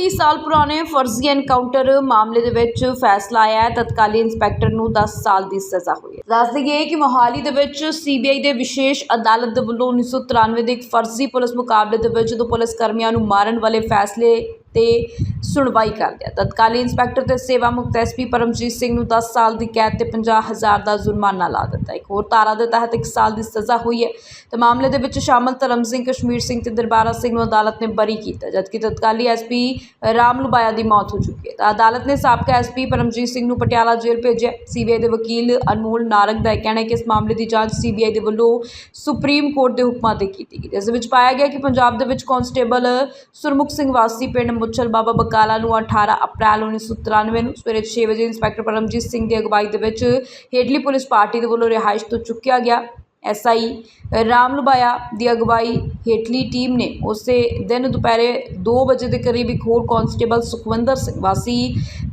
30 ਸਾਲ ਪੁਰਾਣੇ ਫਰਜ਼ੀ ਐਨਕਾਊਂਟਰ ਮਾਮਲੇ ਦੇ ਵਿੱਚ ਫੈਸਲਾ ਆਇਆ ਹੈ। ਤਤਕਾਲੀ ਇੰਸਪੈਕਟਰ ਨੂੰ 10 ਸਾਲ ਦੀ ਸਜ਼ਾ ਹੋਈ ਹੈ। ਦੱਸ ਦਈਏ ਕਿ ਮੋਹਾਲੀ ਦੇ ਵਿੱਚ ਸੀਬੀਆਈ ਦੇ ਵਿਸ਼ੇਸ਼ ਅਦਾਲਤ ਦੇ ਵੱਲੋਂ 1993 ਦੇ ਇੱਕ ਫਰਜ਼ੀ ਪੁਲਿਸ ਮੁਕਾਬਲੇ ਦੇ ਵਿੱਚ ਦੋ ਪੁਲਿਸ ਕਰਮੀਆਂ ਨੂੰ ਮਾਰਨ ਵਾਲੇ ਫੈਸਲੇ ਤੇ ਸੁਣਵਾਈ ਕਰਦੇ ਆ ਤਤਕਾਲੀ ਇੰਸਪੈਕਟਰ ਤੇ ਸੇਵਾ ਮੁਕਤ ਐਸਪੀ ਪਰਮਜੀਤ ਸਿੰਘ ਨੂੰ 10 ਸਾਲ ਦੀ ਕੈਦ ਤੇ 50000 ਦਾ ਜੁਰਮਾਨਾ ਲਾ ਦਿੱਤਾ। ਇੱਕ ਹੋਰ ਧਾਰਾ ਦੇ ਤਹਿਤ 1 ਸਾਲ ਦੀ ਸਜ਼ਾ ਹੋਈ ਹੈ। ਤੇ ਮਾਮਲੇ ਦੇ ਵਿੱਚ ਸ਼ਾਮਲ ਧਰਮ ਸਿੰਘ, ਕਸ਼ਮੀਰ ਸਿੰਘ ਤੇ ਦਰਬਾਰਾ ਸਿੰਘ ਨੂੰ ਅਦਾਲਤ ਨੇ ਬਰੀ ਕੀਤਾ, ਜਦਕਿ ਤਤਕਾਲੀ ਐਸਪੀ ਰਾਮ ਲੁਬਾਇਆ ਦੀ ਮੌਤ ਹੋ ਚੁੱਕੀ ਹੈ। ਤਾਂ ਅਦਾਲਤ ਨੇ ਸਾਬਕਾ ਐਸਪੀ ਪਰਮਜੀਤ ਸਿੰਘ ਨੂੰ ਪਟਿਆਲਾ ਜੇਲ੍ਹ ਭੇਜਿਆ ਸੀਬੀਆਈ ਦੇ ਵਕੀਲ ਅਨਮੋਲ ਨਾਰੰਗ ਦਾ ਇਹ ਕਹਿਣਾ ਹੈ ਕਿ ਇਸ ਮਾਮਲੇ ਦੀ ਜਾਂਚ ਸੀਬੀਆਈ ਦੇ ਵੱਲੋਂ ਸੁਪਰੀਮ ਕੋਰਟ ਦੇ ਹੁਕਮਾਂ ਤੇ ਕੀਤੀ ਗਈ ਜਿਸ ਵਿੱਚ ਪਾਇਆ ਗਿਆ ਕਿ ਪੰਜਾਬ ਦੇ ਵਿੱਚ ਕਾਂਸਟੇਬਲ ਸੁਰਮੁਖ ਸਿੰਘ ਵਾਸੀ, ਪਿੰਡ ਮੁੱਛਲ ਬਾਬਾ ਬਕਾਲਾ ਨੂੰ 18 ਅਪ੍ਰੈਲ 1993 ਨੂੰ ਸਵੇਰੇ 6 ਵਜੇ ਇੰਸਪੈਕਟਰ ਪਰਮਜੀਤ ਸਿੰਘ ਦੀ ਅਗਵਾਈ ਦੇ ਵਿੱਚ ਹੇਠਲੀ ਪੁਲਿਸ ਪਾਰਟੀ ਦੇ ਵੱਲੋਂ ਰਿਹਾਇਸ਼ ਤੋਂ ਚੁੱਕਿਆ ਗਿਆ। ਐਸਆਈ ਰਾਮ ਲੁਬਾਇਆ ਦੀ ਅਗਵਾਈ ਹੇਠਲੀ ਟੀਮ ਨੇ। ਉਸੇ ਦਿਨ ਦੁਪਹਿਰੇ 2 ਵਜੇ ਦੇ ਕਰੀਬ ਇੱਕ ਹੋਰ ਕਾਂਸਟੇਬਲ ਸੁਖਵਿੰਦਰ ਸਿੰਘ ਵਾਸੀ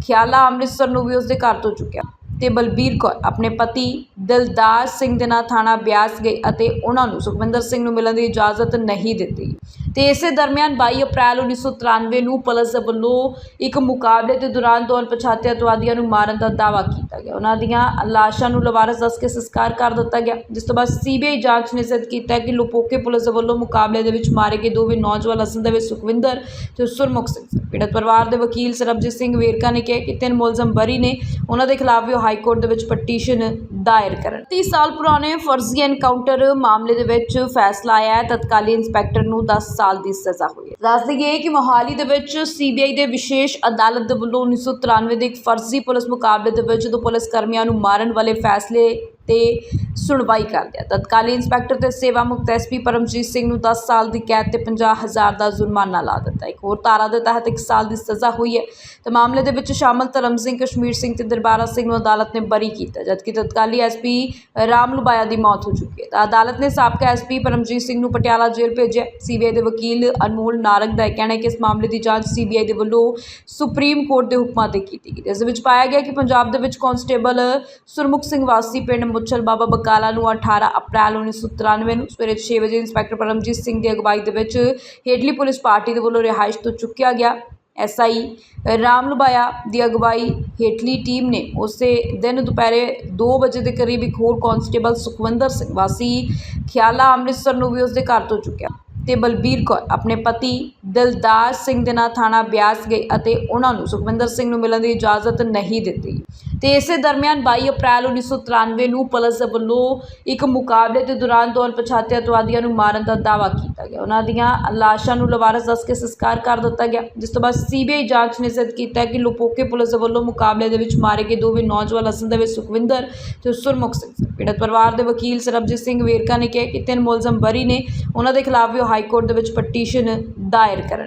ਖਿਆਲਾ ਅੰਮ੍ਰਿਤਸਰ ਨੂੰ ਵੀ ਉਸਦੇ ਘਰ ਤੋਂ ਚੁੱਕਿਆ ਤੇ ਬਲਬੀਰ ਕੌਰ ਆਪਣੇ ਪਤੀ ਦਿਲਦਾਰ ਸਿੰਘ ਦੇ ਨਾਲ ਥਾਣਾ ਬਿਆਸ ਗਈ ਅਤੇ ਉਹਨਾਂ ਨੂੰ ਸੁਖਵਿੰਦਰ ਸਿੰਘ ਨੂੰ ਮਿਲਣ ਦੀ ਇਜਾਜ਼ਤ ਨਹੀਂ ਦਿੱਤੀ। ਤੇ ਇਸੇ ਦਰਮਿਆਨ 22 ਅਪ੍ਰੈਲ 1993 ਨੂੰ ਪੁਲਿਸ ਦੇ ਵੱਲੋਂ ਇੱਕ ਮੁਕਾਬਲੇ ਦੇ ਦੌਰਾਨ ਦੋ ਅਣਪਛਾਤੇ ਅਤਵਾਦੀਆਂ ਨੂੰ ਮਾਰਨ ਦਾ ਦਾਅਵਾ ਕੀਤਾ ਗਿਆ। ਉਹਨਾਂ ਦੀਆਂ ਲਾਸ਼ਾਂ ਨੂੰ ਲਵਾਰਸ ਦੱਸ ਕੇ ਸੰਸਕਾਰ ਕਰ ਦਿੱਤਾ ਗਿਆ। ਜਿਸ ਤੋਂ ਬਾਅਦ ਸੀਬੀਆਈ ਜਾਂਚ ਨੇ ਸਿੱਧ ਕੀਤਾ ਕਿ ਲੋਪੋਕੇ ਪੁਲਿਸ ਦੇ ਵੱਲੋਂ ਮੁਕਾਬਲੇ ਦੇ ਵਿੱਚ ਮਾਰੇ ਗਏ ਦੋਵੇਂ ਨੌਜਵਾਨ ਅਸਲ ਦੇ ਵਿੱਚ ਸੁਖਵਿੰਦਰ ਤੇ ਸੁਰਮੁਖ ਸਿੰਘ ਸਨ। ਪੀੜਤ ਪਰਿਵਾਰ ਦੇ ਵਕੀਲ ਸਰਬਜੀਤ ਸਿੰਘ ਵੇਰਕਾ ਨੇ ਕਿਹਾ ਕਿ ਤਿੰਨ ਮੁਲਜ਼ਮ ਬਰੀ ਨੇ। ਉਹਨਾਂ ਦੇ ਖਿਲਾਫ ਵੀ ਉਹ ਹਾਈ ਕੋਰਟ ਦੇ ਵਿੱਚ ਪਟੀਸ਼ਨ ਦਾਇਰ ਕਰਨ। 30 ਸਾਲ ਪੁਰਾਣੇ ਫਰਜ਼ੀ ਐਨਕਾਊਂਟਰ ਮਾਮਲੇ ਦੇ ਵਿੱਚ ਫੈਸਲਾ ਆਇਆ ਹੈ। ਤਤਕਾਲੀ ਇੰਸਪੈਕਟਰ ਨੂੰ 10 ਸਾਲ ਦੀ ਸਜ਼ਾ ਹੋਈ ਹੈ। ਦੱਸ ਦਈਏ ਕਿ ਮੋਹਾਲੀ ਦੇ ਵਿੱਚ ਸੀਬੀਆਈ ਦੇ ਵਿਸ਼ੇਸ਼ ਅਦਾਲਤ ਦੇ ਵੱਲੋਂ 1993 ਦੇ ਇੱਕ ਫਰਜ਼ੀ ਪੁਲਿਸ ਮੁਕਾਬਲੇ ਦੇ ਵਿੱਚ ਜਦੋਂ ਪੁਲਿਸ ਕਰਮੀਆਂ ਨੂੰ ਮਾਰਨ ਵਾਲੇ ਫੈਸਲੇ ਤੇ ਸੁਣਵਾਈ ਕਰਦੇ ਆ ਤਤਕਾਲੀ ਇੰਸਪੈਕਟਰ ਤੇ ਸੇਵਾ ਮੁਕਤ ਐਸਪੀ ਪਰਮਜੀਤ ਸਿੰਘ ਨੂੰ 10 ਸਾਲ ਦੀ ਕੈਦ ਤੇ 50000 ਦਾ ਜੁਰਮਾਨਾ ਲਾ ਦਿੱਤਾ ਇੱਕ ਹੋਰ ਧਾਰਾ ਦੇ ਤਹਿਤ 1 ਸਾਲ ਦੀ ਸਜ਼ਾ ਹੋਈ ਹੈ। ਤੇ ਮਾਮਲੇ ਦੇ ਵਿੱਚ ਸ਼ਾਮਲ ਧਰਮ ਸਿੰਘ ਕਸ਼ਮੀਰ ਸਿੰਘ ਤੇ ਦਰਬਾਰਾ ਸਿੰਘ ਨੂੰ ਅਦਾਲਤ ਨੇ ਬਰੀ ਕੀਤਾ, ਜਦਕਿ ਤਤਕਾਲੀ ਐਸਪੀ ਰਾਮ ਲੁਬਾਇਆ ਦੀ ਮੌਤ ਹੋ ਚੁੱਕੀ ਹੈ। ਤਾਂ ਅਦਾਲਤ ਨੇ ਸਾਬਕਾ ਐਸਪੀ ਪਰਮਜੀਤ ਸਿੰਘ ਨੂੰ ਪਟਿਆਲਾ ਜੇਲ੍ਹ ਭੇਜਿਆ। ਸੀਬੀਆਈ ਦੇ ਵਕੀਲ ਅਨਮੋਲ ਨਾਰੰਗ ਦਾ ਇਹ ਕਹਿਣਾ ਹੈ ਕਿ ਇਸ ਮਾਮਲੇ ਦੀ ਜਾਂਚ ਸੀਬੀਆਈ ਦੇ ਵੱਲੋਂ ਸੁਪਰੀਮ ਕੋਰਟ ਦੇ ਹੁਕਮਾਂ ਤੇ ਕੀਤੀ ਗਈ ਇਸ ਵਿੱਚ ਪਾਇਆ ਗਿਆ ਕਿ ਪੰਜਾਬ ਦੇ ਵਿੱਚ ਕਾਂਸਟੇਬਲ ਸੁਰਮੁਖ ਸਿੰਘ ਵਾਸੀ, ਪਿੰਡ ਮੁੱਛਲ ਬਾਬਾ ਬਕਾਲਾ ਨੂੰ 18 ਅਪ੍ਰੈਲ 1993 ਨੂੰ ਸਵੇਰੇ 6 ਵਜੇ ਇੰਸਪੈਕਟਰ ਪਰਮਜੀਤ ਸਿੰਘ ਦੀ ਅਗਵਾਈ ਦੇ ਵਿੱਚ ਹੇਠਲੀ ਪੁਲਿਸ ਪਾਰਟੀ ਦੇ ਵੱਲੋਂ ਰਿਹਾਇਸ਼ ਤੋਂ ਚੁੱਕਿਆ ਗਿਆ। ਐਸਆਈ ਰਾਮ ਲੁਬਾਇਆ ਦੀ ਅਗਵਾਈ ਹੇਠਲੀ ਟੀਮ ਨੇ ਉਸੇ ਦਿਨ ਦੁਪਹਿਰੇ 2 ਵਜੇ ਦੇ ਕਰੀਬ ਇੱਕ ਹੋਰ ਕਾਂਸਟੇਬਲ ਸੁਖਵਿੰਦਰ ਸਿੰਘ ਵਾਸੀ ਖਿਆਲਾ ਅੰਮ੍ਰਿਤਸਰ ਨੂੰ ਵੀ ਉਸਦੇ ਘਰ ਤੋਂ ਚੁੱਕਿਆ ਤੇ ਬਲਬੀਰ ਕੌਰ ਆਪਣੇ ਪਤੀ ਦਿਲਦਾਰ ਸਿੰਘ ਦੇ ਨਾਲ ਥਾਣਾ ਬਿਆਸ ਗਈ ਅਤੇ ਉਹਨਾਂ ਨੂੰ ਸੁਖਵਿੰਦਰ ਸਿੰਘ ਨੂੰ ਮਿਲਣ ਦੀ ਇਜਾਜ਼ਤ ਨਹੀਂ ਦਿੱਤੀ। ਤੇ ਇਸੇ ਦਰਮਿਆਨ 22 ਅਪ੍ਰੈਲ 1993 ਨੂੰ ਪੁਲਿਸ ਵੱਲੋਂ ਇੱਕ ਮੁਕਾਬਲੇ ਦੇ ਦੌਰਾਨ ਦੋ ਅਣਪਛਾਤੇ ਅਤਵਾਦੀਆਂ ਨੂੰ ਮਾਰਨ ਦਾ ਦਾਅਵਾ ਕੀਤਾ ਗਿਆ। ਉਹਨਾਂ ਦੀਆਂ ਲਾਸ਼ਾਂ ਨੂੰ ਲਵਾਰਸ ਦੱਸ ਕੇ ਸੰਸਕਾਰ ਕਰ ਦਿੱਤਾ ਗਿਆ। ਜਿਸ ਤੋਂ ਬਾਅਦ ਸੀਬੀਆਈ ਜਾਂਚ ਨੇ ਸਿੱਧ ਕੀਤਾ ਕਿ ਲੋਪੋਕੇ ਪੁਲਿਸ ਵੱਲੋਂ ਮੁਕਾਬਲੇ ਦੇ ਵਿੱਚ ਮਾਰੇ ਗਏ ਦੋਵੇਂ ਨੌਜਵਾਨ ਅਸਲ ਦੇ ਵਿੱਚ ਸੁਖਵਿੰਦਰ ਤੇ ਸੁਰਮੁਖ ਸਿੰਘ ਪੀੜਤ ਪਰਿਵਾਰ ਦੇ ਵਕੀਲ ਸਰਬਜੀਤ ਸਿੰਘ ਵੇਰਕਾ ਨੇ ਕਿਹਾ ਕਿ ਤਿੰਨ ਮੁਲਜ਼ਮ ਬਰੀ ਨੇ। ਉਹਨਾਂ ਦੇ ਖਿਲਾਫ ਵੀ ਉਹ ਹਾਈ ਕੋਰਟ ਦੇ ਵਿੱਚ ਪਟੀਸ਼ਨ ਦਾਇਰ ਕਰਨ